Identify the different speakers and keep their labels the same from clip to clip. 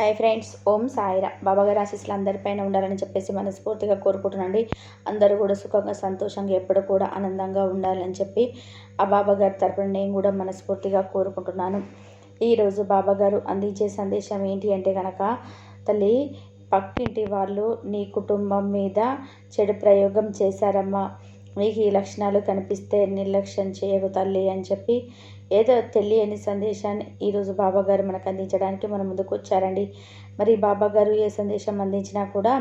Speaker 1: Hi friends ఓం సాయిరా. బాబాగారి ఆశీస్సులు అందరిపైన ఉండాలని చెప్పేసి మనస్ఫూర్తిగా కోరుకుంటున్నాండి అందరూ కూడా సుఖంగా సంతోషంగా ఎప్పుడు కూడా ఆనందంగా ఉండాలని చెప్పి ఆ బాబాగారి తరపున నేను కూడా మనస్ఫూర్తిగా కోరుకుంటున్నాను. ఈరోజు బాబాగారు అందించే సందేశం ఏంటి అంటే కనుక తల్లి పక్కింటి వాళ్ళు నీ కుటుంబం మీద చెడు ప్రయోగం చేశారమ్మా. మీకు ఈ లక్షణాలు కనిపిస్తే నిర్లక్ష్యం చేయకు తల్లి అని చెప్పి ఏదో తెలియని సందేశాన్ని ఈరోజు బాబా గారు మనకు అందించడానికి మన ముందుకు వచ్చారండి. మరి బాబా గారు ఏ సందేశం అందించినా కూడా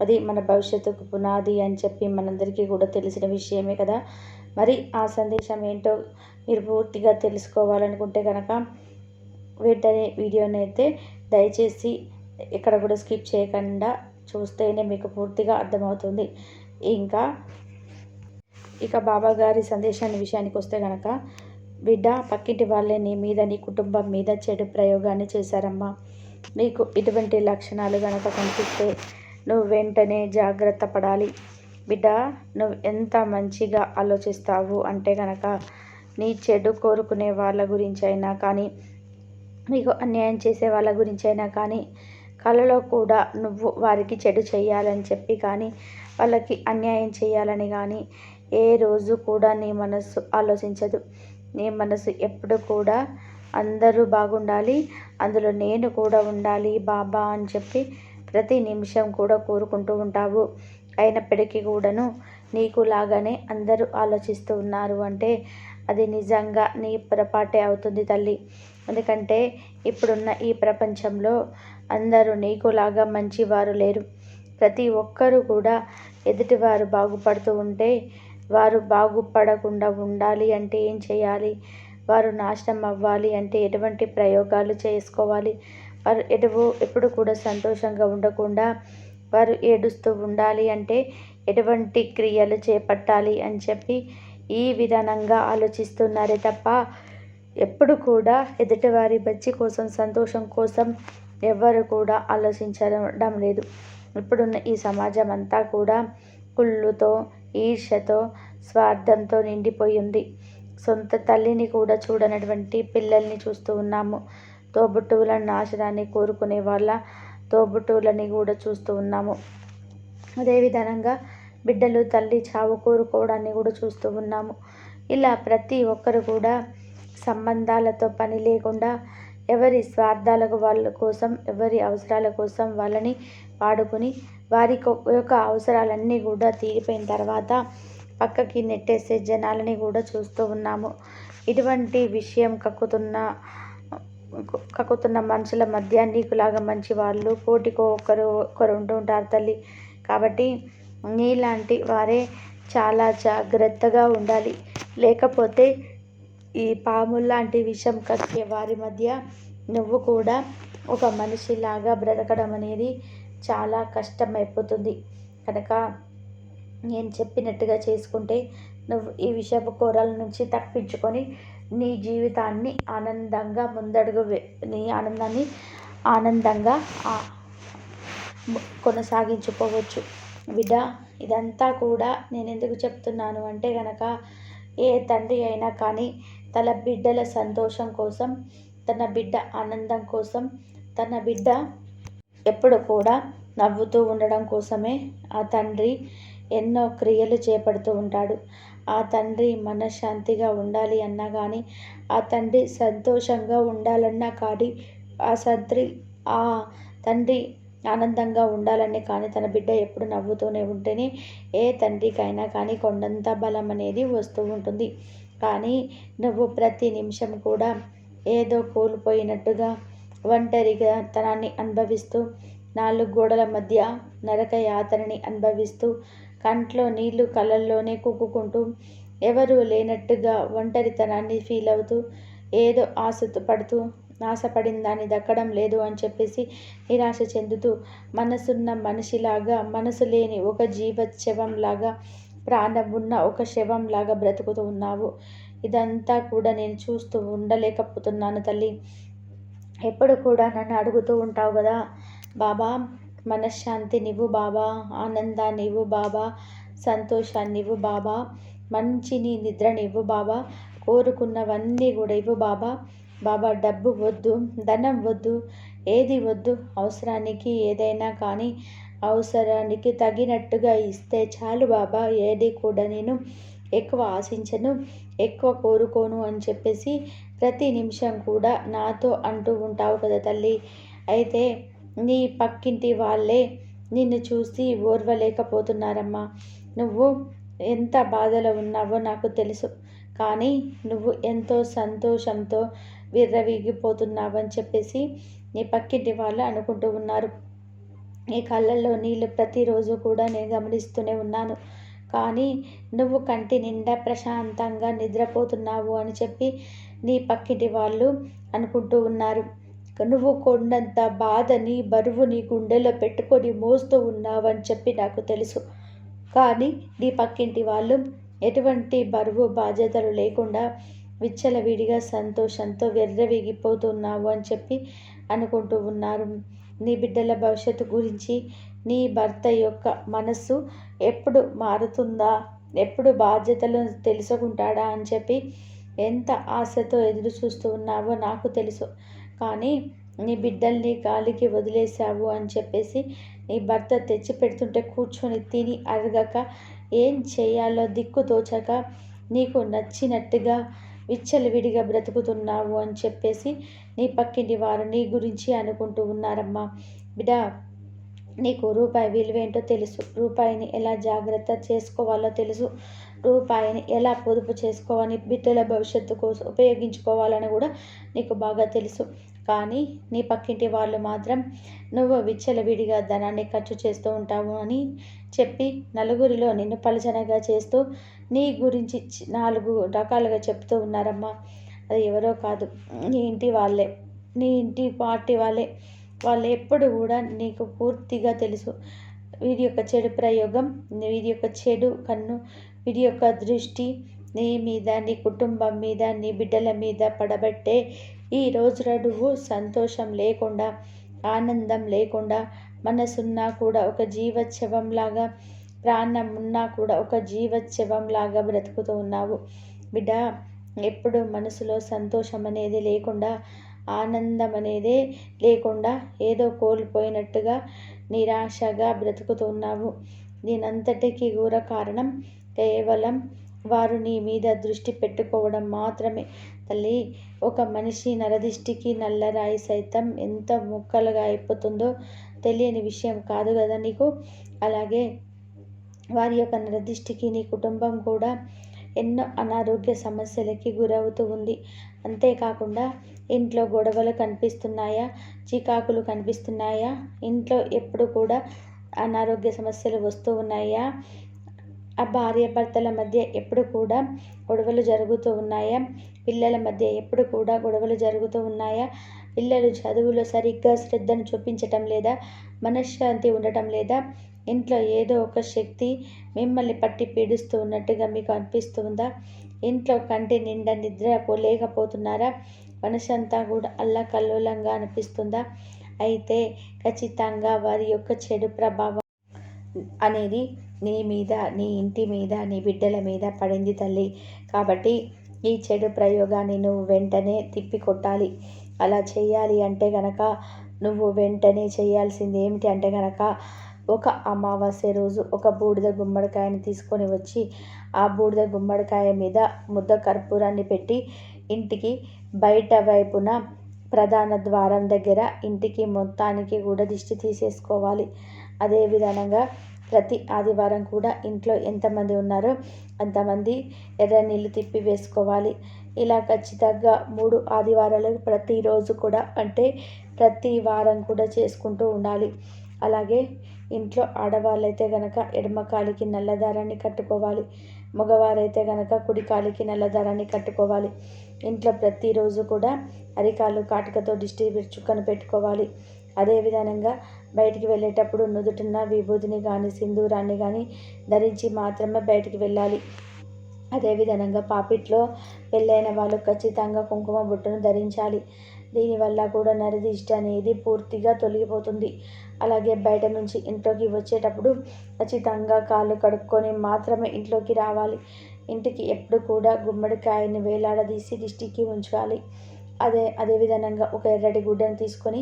Speaker 1: అది మన భవిష్యత్తుకు పునాది అని చెప్పి మనందరికీ కూడా తెలిసిన విషయమే కదా. మరి ఆ సందేశం ఏంటో మీరు పూర్తిగా తెలుసుకోవాలనుకుంటే కనుక వెంటనే వీడియోని అయితే దయచేసి ఇక్కడ కూడా స్కిప్ చేయకుండా చూస్తేనే మీకు పూర్తిగా అర్థమవుతుంది. ఇంకా ఇక బాబా గారి సందేశాన్ని విషయానికి వస్తే కనుక బిడ్డ పక్కింటి వాళ్ళే నీ మీద నీ కుటుంబం మీద చెడు ప్రయోగాన్ని చేశారమ్మా. నీకు ఇటువంటి లక్షణాలు కనుక కనిపిస్తే నువ్వు వెంటనే జాగ్రత్త పడాలి. బిడ్డ నువ్వు ఎంత మంచిగా ఆలోచిస్తావు అంటే కనుక నీ చెడు కోరుకునే వాళ్ళ గురించి అయినా కానీ నీకు అన్యాయం చేసే వాళ్ళ గురించి అయినా కానీ కళలో కూడా నువ్వు వారికి చెడు చేయాలని చెప్పి కానీ వాళ్ళకి అన్యాయం చేయాలని కానీ ఏ రోజు కూడా నీ మనస్సు ఆలోచించదు. నీ మనసు ఎప్పుడు కూడా అందరూ బాగుండాలి. అందులో నేను కూడా ఉండాలి బాబా అని చెప్పి ప్రతి నిమిషం కూడా కోరుకుంటూ ఉంటావు. అయినప్పటికీ కూడాను నీకు లాగానే అందరూ ఆలోచిస్తూ ఉన్నారు అంటే అది నిజంగా నీ పొరపాటే అవుతుంది తల్లి. ఎందుకంటే ఇప్పుడున్న ఈ ప్రపంచంలో అందరూ నీకులాగా మంచివారు లేరు. ప్రతి ఒక్కరూ కూడా ఎదుటివారు బాగుపడుతూ ఉంటే వారు బాగుపడకుండా ఉండాలి అంటే ఏం చేయాలి? వారు నాశనం అవ్వాలి అంటే ఎటువంటి ప్రయోగాలు చేసుకోవాలి? వారు ఎటువు ఎప్పుడు కూడా సంతోషంగా ఉండకుండా వారు ఏడుస్తూ ఉండాలి అంటే ఎటువంటి క్రియలు చేపట్టాలి అని చెప్పి ఈ విధానంగా ఆలోచిస్తున్నారే తప్ప ఎప్పుడు కూడా ఎదుటివారి మంచి కోసం సంతోషం కోసం ఎవ్వరు కూడా ఆలోచించడం లేదు. ఇప్పుడున్న ఈ సమాజం అంతా కూడా కుళ్ళుతో ఈర్ష్యతో స్వార్థంతో నిండిపోయింది సొంత తల్లిని కూడా చూడనటువంటి పిల్లల్ని చూస్తూ ఉన్నాము. తోబుట్టువుల నాశనాన్ని కోరుకునే వాళ్ళ తోబుట్టువులని కూడా చూస్తూ ఉన్నాము. అదేవిధంగా బిడ్డలు తల్లి చావు కోరుకోవడాన్ని కూడా చూస్తూ ఉన్నాము. ఇలా ప్రతి ఒక్కరు కూడా సంబంధాలతో పని లేకుండా ఎవరి స్వార్థాలకు వాళ్ళ కోసం ఎవరి అవసరాల కోసం వాళ్ళని వాడుకొని వారి యొక్క అవసరాలన్నీ కూడా తీరిపోయిన తర్వాత పక్కకి నెట్టేసే జనాలని కూడా చూస్తూ ఉన్నాము. ఇటువంటి విషయం కక్కుతున్న కక్కుతున్న మనుషుల మధ్య నీకులాగా మంచి వాళ్ళు కోటికో ఒకరు ఒకరు ఉంటూ ఉంటారు తల్లి. కాబట్టి నీలాంటి వారే చాలా జాగ్రత్తగా ఉండాలి. లేకపోతే ఈ పాముల్లాంటి విషం కక్కే వారి మధ్య నువ్వు కూడా ఒక మనిషిలాగా బ్రతకడం అనేది చాలా కష్టమైపోతుంది. కనుక నేను చెప్పినట్టుగా చేసుకుంటే నువ్వు ఈ విషపు కూరల నుంచి తప్పించుకొని నీ జీవితాన్ని ఆనందంగా ముందడుగు నీ ఆనందాన్ని ఆనందంగా కొనసాగించుకోవచ్చు. బిడ్డ ఇదంతా కూడా నేను ఎందుకు చెప్తున్నాను అంటే కనుక ఏ తండ్రి అయినా కానీ తన బిడ్డల సంతోషం కోసం తన బిడ్డ ఆనందం కోసం తన బిడ్డ ఎప్పుడు కూడా నవ్వుతూ ఉండడం కోసమే ఆ తండ్రి ఎన్నో క్రియలు చేపడుతూ ఉంటాడు. ఆ తండ్రి మనశ్శాంతిగా ఉండాలి అన్నా కానీ ఆ తండ్రి సంతోషంగా ఉండాలన్నా కానీ ఆ సంత్రి ఆ తండ్రి ఆనందంగా ఉండాలని కానీ తన బిడ్డ ఎప్పుడు నవ్వుతూనే ఉంటేనే ఏ తండ్రికైనా కానీ కొండంత బలం అనేది వస్తూ ఉంటుంది. కానీ నువ్వు ప్రతి నిమిషం కూడా ఏదో కోల్పోయినట్టుగా ఒంటరిగా తనాన్ని అనుభవిస్తూ నాలుగు గోడల మధ్య నరక యాతనని అనుభవిస్తూ కంట్లో నీళ్ళు కళ్ళల్లోనే కుక్కుంటూ ఎవరూ లేనట్టుగా ఒంటరితనాన్ని ఫీల్ అవుతూ ఏదో ఆశతో పడుతూ ఆశపడిన దాన్ని దక్కడం లేదు అని చెప్పేసి నిరాశ చెందుతూ మనసున్న మనిషిలాగా మనసు లేని ఒక జీవశవంలాగా ప్రాణం ఉన్న ఒక శవంలాగా బ్రతుకుతూ ఉన్నావు. ఇదంతా కూడా నేను చూస్తూ ఉండలేకపోతున్నాను తల్లి. ఎప్పుడు కూడా నన్ను అడుగుతూ ఉంటావు కదా బాబా మనశ్శాంతి నీవు బాబా ఆనందాన్ని ఇవ్వు బాబా సంతోషాన్ని ఇవ్వు బాబా మంచిని నిద్రనివ్వు బాబా కోరుకున్నవన్నీ కూడా ఇవ్వు బాబా. బాబా డబ్బు వద్దు ధనం వద్దు ఏది వద్దు అవసరానికి ఏదైనా కానీ అవసరానికి తగినట్టుగా ఇస్తే చాలు బాబా. ఏది కూడా నేను ఎక్కువ ఆశించను ఎక్కువ కోరుకోను అని చెప్పేసి ప్రతి నిమిషం కూడా నాతో అంటూ ఉంటావు కదా తల్లి. అయితే నీ పక్కింటి వాళ్ళే నిన్ను చూసి ఓర్వలేకపోతున్నారమ్మా. నువ్వు ఎంత బాధలో ఉన్నావో నాకు తెలుసు. కానీ నువ్వు ఎంతో సంతోషంతో విర్రవీగిపోతున్నావు అని చెప్పేసి నీ పక్కింటి వాళ్ళు అనుకుంటూ ఉన్నారు. నీ కళ్ళల్లో నీళ్ళు ప్రతిరోజు కూడా నేను గమనిస్తూనే ఉన్నాను. కానీ నువ్వు కంటి నిండా ప్రశాంతంగా నిద్రపోతున్నావు అని చెప్పి నీ పక్కింటి వాళ్ళు అనుకుంటూ ఉన్నారు. నువ్వు కొండంత బాధని బరువు నీ గుండెలో పెట్టుకొని మోస్తూ ఉన్నావు అని చెప్పి నాకు తెలుసు. కానీ నీ పక్కింటి వాళ్ళు ఎటువంటి బరువు బాధ్యతలు లేకుండా విచ్చలవిడిగా సంతోషంతో వెర్రవేగిపోతున్నావు అని చెప్పి అనుకుంటూ ఉన్నారు. నీ బిడ్డల భవిష్యత్తు గురించి నీ భర్త యొక్క మనస్సు ఎప్పుడు మారుతుందా? ఎప్పుడు బాధ్యతలు తెలుసుకుంటాడా అని చెప్పి ఎంత ఆశతో ఎదురు చూస్తూ ఉన్నావో నాకు తెలుసు. కానీ నీ బిడ్డల్ని గాలికి వదిలేశావు అని చెప్పేసి నీ భర్త తెచ్చి పెడుతుంటే కూర్చొని తిని అరగక ఏం చేయాలో దిక్కు తోచక నీకు నచ్చినట్టుగా విచ్చలవిడిగా బ్రతుకుతున్నావు అని చెప్పేసి నీ పక్కింటి వారు నీ గురించి అనుకుంటూ ఉన్నారమ్మా. బిడ్డ నీకు రూపాయి విలువేంటో తెలుసు. రూపాయిని ఎలా జాగ్రత్త చేసుకోవాలో తెలుసు. రూపాయిని ఎలా పొదుపు చేసుకోవాలని బిడ్డల భవిష్యత్తు కోసం ఉపయోగించుకోవాలని కూడా నీకు బాగా తెలుసు. కానీ నీ పక్కింటి వాళ్ళు మాత్రం నువ్వు విచ్చలవిడిగా ధనాన్ని ఖర్చు చేస్తూ ఉంటావు అని చెప్పి నలుగురిలో నిన్ను పలచనగా చేస్తూ నీ గురించి నాలుగు రకాలుగా చెప్తూ ఉన్నారమ్మా. అది ఎవరో కాదు. నీ ఇంటి వాళ్ళే. నీ ఇంటి పార్టీ వాళ్ళే. వాళ్ళు ఎప్పుడు కూడా నీకు పూర్తిగా తెలుసు. వీరి యొక్క చెడు ప్రయోగం వీరి యొక్క చెడు కన్ను వీరి యొక్క దృష్టి నీ మీద నీ కుటుంబం మీద నీ బిడ్డల మీద పడబట్టే ఈ రోజు నువ్వు సంతోషం లేకుండా ఆనందం లేకుండా మనసున్నా కూడా ఒక జీవోత్సవంలాగా ప్రాణం ఉన్నా కూడా ఒక జీవోత్సవంలాగా బ్రతుకుతూ ఉన్నావు. బిడ్డ ఎప్పుడు మనసులో సంతోషం అనేది లేకుండా ఆనందం అనేదే లేకుండా ఏదో కోల్పోయినట్టుగా నిరాశగా బ్రతుకుతున్నావు. దీనంతటికీ కూడా కారణం కేవలం వారు నీ మీద దృష్టి పెట్టుకోవడం మాత్రమే. తల్లి ఒక మనిషి నరదిష్టికి నల్లరాయి సైతం ఎంత ముక్కలుగా అయిపోతుందో తెలియని విషయం కాదు కదా నీకు? అలాగే వారి యొక్క నరదిష్టికి నీ కుటుంబం కూడా ఎన్నో అనారోగ్య సమస్యలకి గురవుతూ ఉంది. అంతేకాకుండా ఇంట్లో గొడవలు కనిపిస్తున్నాయా? చికాకులు కనిపిస్తున్నాయా? ఇంట్లో ఎప్పుడు కూడా అనారోగ్య సమస్యలు వస్తూ ఉన్నాయా? ఆ భార్య భర్తల మధ్య ఎప్పుడు కూడా గొడవలు జరుగుతూ ఉన్నాయా? పిల్లల మధ్య ఎప్పుడు కూడా గొడవలు జరుగుతూ ఉన్నాయా? పిల్లలు చదువులో సరిగ్గా శ్రద్ధను చూపించటం లేదా? మనశ్శాంతి ఉండటం లేదా? ఇంట్లో ఏదో ఒక శక్తి మిమ్మల్ని పట్టి పీడిస్తూ ఉన్నట్టుగా మీకు అనిపిస్తుందా? ఇంట్లో కంటి నిండా నిద్ర లేకపోతున్నారా? మనసంతా కూడా అల్లకల్లోలంగా అనిపిస్తుందా? అయితే ఖచ్చితంగా వారి యొక్క చెడు ప్రభావం అనేది నీ మీద నీ ఇంటి మీద నీ బిడ్డల మీద పడింది తల్లి. కాబట్టి ఈ చెడు ప్రయోగాన్ని నువ్వు వెంటనే తిప్పి కొట్టాలి అలా చేయాలి అంటే గనక నువ్వు వెంటనే చేయాల్సింది ఏమిటి అంటే గనక ఒక అమావాస్య రోజు ఒక బూడిద గుమ్మడికాయని తీసుకొని వచ్చి ఆ బూడిద గుమ్మడికాయ మీద ముద్ద కర్పూరాన్ని పెట్టి ఇంటికి బయట వైపున ప్రధాన ద్వారం దగ్గర ఇంటికి మొత్తానికి కూడా దిష్టి తీసేసుకోవాలి. అదే విధంగా ప్రతి ఆదివారం కూడా ఇంట్లో ఎంతమంది ఉన్నారో అంతమంది ఎర్ర నీళ్ళు తిప్పి వేసుకోవాలి. ఇలా ఖచ్చితంగా మూడు ఆదివారాలు ప్రతిరోజు కూడా అంటే ప్రతి వారం కూడా చేసుకుంటూ ఉండాలి. అలాగే ఇంట్లో ఆడవాళ్ళైతే గనక ఎడమ కాలికి నల్లదారాన్ని కట్టుకోవాలి. మగవారైతే గనక కుడి కాలికి నల్లదారాన్ని కట్టుకోవాలి. ఇంట్లో ప్రతిరోజు కూడా అరికాలు కాటుకతో దిష్టి చుక్కను పెట్టుకోవాలి. అదే విధంగా బయటికి వెళ్ళేటప్పుడు నుదుటిన విభూతిని కానీ సింధూరాన్ని కానీ ధరించి మాత్రమే బయటికి వెళ్ళాలి. అదేవిధంగా పాపిట్లో పెళ్ళైన వాళ్ళు ఖచ్చితంగా కుంకుమ బుట్టను ధరించాలి. దీనివల్ల కూడా నరదిష్టి అనేది పూర్తిగా తొలగిపోతుంది. అలాగే బయట నుంచి ఇంట్లోకి వచ్చేటప్పుడు ఖచ్చితంగా కాళ్ళు కడుక్కొని మాత్రమే ఇంట్లోకి రావాలి. ఇంటికి ఎప్పుడు కూడా గుమ్మడికాయని వేలాడదీసి దిష్టికి ఉంచాలి అదే అదే విధంగా ఒక ఎర్రటి గుడ్డను తీసుకొని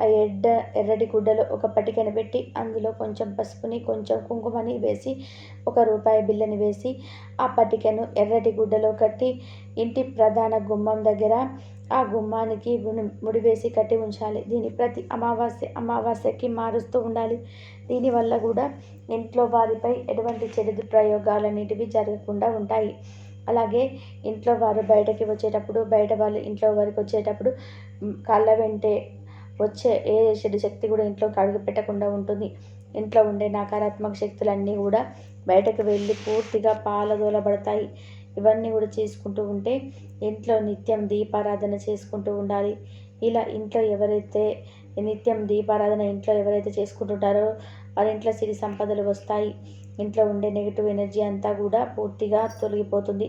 Speaker 1: ఆ ఎడ్డ ఎర్రటి గుడ్డలో ఒక పటికను పెట్టి అందులో కొంచెం పసుపుని కొంచెం కుంకుమని వేసి ఒక రూపాయి బిల్లని వేసి ఆ పటికను ఎర్రటి గుడ్డలో కట్టి ఇంటి ప్రధాన గుమ్మం దగ్గర ఆ గుమ్మానికి ముడివేసి కట్టి ఉంచాలి. దీని ప్రతి అమావాస్య అమావాస్యకి మారుస్తూ ఉండాలి. దీనివల్ల కూడా ఇంట్లో వారిపై ఎటువంటి చెడు ప్రయోగాలు అనేటివి జరగకుండా ఉంటాయి. అలాగే ఇంట్లో వారు బయటకి వచ్చేటప్పుడు బయట వాళ్ళు ఇంట్లో వారికి వచ్చేటప్పుడు కళ్ళ వెంటే వచ్చే ఏ చెడు శక్తి కూడా ఇంట్లోకి అడుగు పెట్టకుండా ఉంటుంది. ఇంట్లో ఉండే నకారాత్మక శక్తులన్నీ కూడా బయటకు వెళ్ళి పూర్తిగా పాలదోలబడతాయి. ఇవన్నీ కూడా చేసుకుంటూ ఉంటే ఇంట్లో నిత్యం దీపారాధన చేసుకుంటూ ఉండాలి. ఇలా ఇంట్లో ఎవరైతే నిత్యం దీపారాధన ఇంట్లో ఎవరైతే చేసుకుంటుంటారో వారి ఇంట్లో సిరి సంపదలు వస్తాయి. ఇంట్లో ఉండే నెగిటివ్ ఎనర్జీ అంతా కూడా పూర్తిగా తొలగిపోతుంది.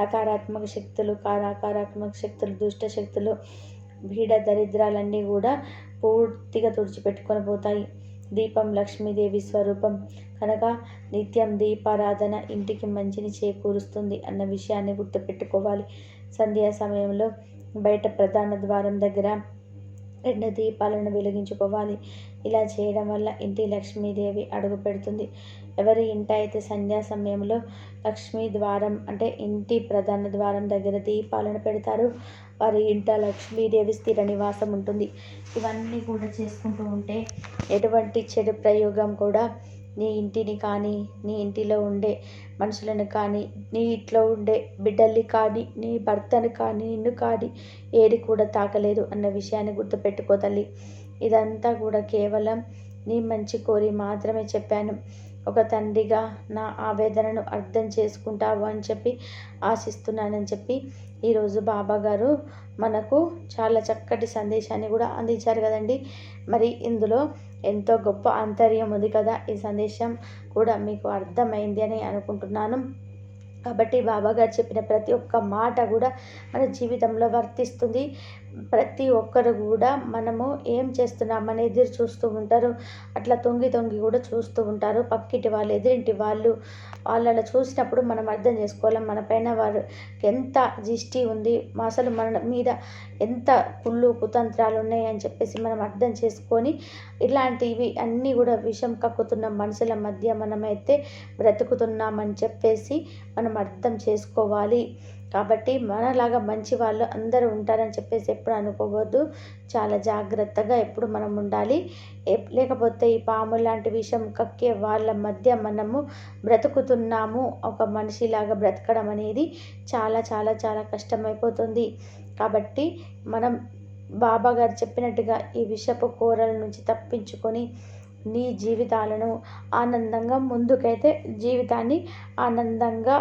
Speaker 1: నకారాత్మక శక్తులు నకారాత్మక శక్తులు దుష్ట శక్తులు బీడ దరిద్రాలన్నీ కూడా పూర్తిగా తుడిచిపెట్టుకొని పోతాయి. దీపం లక్ష్మీదేవి స్వరూపం. కనుక నిత్యం దీపారాధన ఇంటికి మంచిని చేకూరుస్తుంది అన్న విషయాన్ని గుర్తుపెట్టుకోవాలి. సంధ్యా సమయంలో బయట ప్రధాన ద్వారం దగ్గర రెండు దీపాలను వెలిగించుకోవాలి. ఇలా చేయడం వల్ల ఇంటి లక్ష్మీదేవి అడుగు పెడుతుంది. ఎవరి ఇంట అయితే సంధ్యా సమయంలో లక్ష్మీ ద్వారం అంటే ఇంటి ప్రధాన ద్వారం దగ్గర దీపాలను పెడతారు వారి ఇంట లక్ష్మీదేవి స్థిర నివాసం ఉంటుంది. ఇవన్నీ కూడా చేసుకుంటూ ఉంటే ఎటువంటి చెడు ప్రయోగం కూడా నీ ఇంటిని కానీ నీ ఇంటిలో ఉండే మనుషులను కానీ నీ ఇంట్లో ఉండే బిడ్డల్ని కానీ నీ భర్తను కానీ నిన్ను కానీ ఏది కూడా తాకలేదు అన్న విషయాన్ని గుర్తుపెట్టుకో తల్లి. ఇదంతా కూడా కేవలం నీ మంచి కోరి మాత్రమే చెప్పాను. ఒక తండ్రిగా నా ఆవేదనను అర్థం చేసుకుంటావు అని చెప్పి ఆశిస్తున్నానని చెప్పి ఈరోజు బాబా గారు మనకు చాలా చక్కటి సందేశాన్ని కూడా అందించారు కదండి. మరి ఇందులో ఎంతో గొప్ప ఆంతర్యం ఉంది కదా ఈ సందేశం కూడా మీకు అర్థమైంది అని అనుకుంటున్నాను. కాబట్టి బాబాగారు చెప్పిన ప్రతి ఒక్క మాట కూడా మన జీవితంలో వర్తిస్తుంది. ప్రతి ఒక్కరు కూడా మనము ఏం చేస్తున్నామని ఎదురు చూస్తూ ఉంటారు. అట్లా తొంగి తొంగి కూడా చూస్తూ ఉంటారు. పక్కింటి వాళ్ళు ఎదురింటి వాళ్ళు వాళ్ళని చూసినప్పుడు మనం అర్థం చేసుకోవాలి. మన పైన వారు ఎంత దిష్టి ఉంది అసలు మన మీద ఎంత కుళ్ళు కుతంత్రాలు ఉన్నాయి అని చెప్పేసి మనం అర్థం చేసుకొని ఇలాంటివి అన్నీ కూడా విషం కక్కుతున్న మనుషుల మధ్య మనమైతే బ్రతుకుతున్నామని చెప్పేసి మనం అర్థం చేసుకోవాలి. కాబట్టి మనలాగా మంచి వాళ్ళు అందరూ ఉంటారని చెప్పేసి ఎప్పుడు అనుకోవద్దు. చాలా జాగ్రత్తగా ఎప్పుడు మనం ఉండాలి. లేకపోతే ఈ పాము లాంటి విషయం కక్కే వాళ్ళ మధ్య మనము బ్రతుకుతున్నాము. ఒక మనిషిలాగా బ్రతకడం అనేది చాలా చాలా చాలా కష్టమైపోతుంది. కాబట్టి మనం బాబా గారు చెప్పినట్టుగా ఈ విషపు కూరల నుంచి తప్పించుకొని నీ జీవితాలను ఆనందంగా ముందుకైతే జీవితాన్ని ఆనందంగా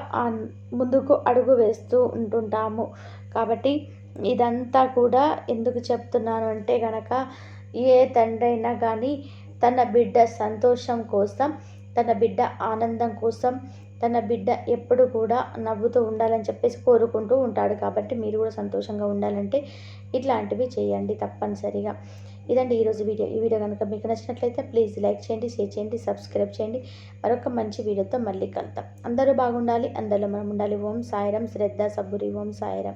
Speaker 1: ముందుకు అడుగు వేస్తూ ఉంటుంటాము. కాబట్టి ఇదంతా కూడా ఎందుకు చెప్తున్నాను అంటే కనుక ఏ తండ్రి అయినా కానీ తన బిడ్డ సంతోషం కోసం తన బిడ్డ ఆనందం కోసం తన బిడ్డ ఎప్పుడు కూడా నవ్వుతూ ఉండాలని చెప్పేసి కోరుకుంటూ ఉంటాడు. కాబట్టి మీరు కూడా సంతోషంగా ఉండాలంటే ఇట్లాంటివి చేయండి తప్పనిసరిగా. ఇదండి ఈరోజు వీడియో. ఈ వీడియో కనుక మీకు నచ్చినట్లయితే ప్లీజ్ లైక్ చేయండి షేర్ చేయండి సబ్స్క్రైబ్ చేయండి. మరొక మంచి వీడియోతో మళ్ళీ కలుద్దాం. అందరూ బాగుండాలి అందరిలో మనం ఉండాలి. ఓం సాయిరం శ్రద్ధ సబ్బురి ఓం సాయిరం.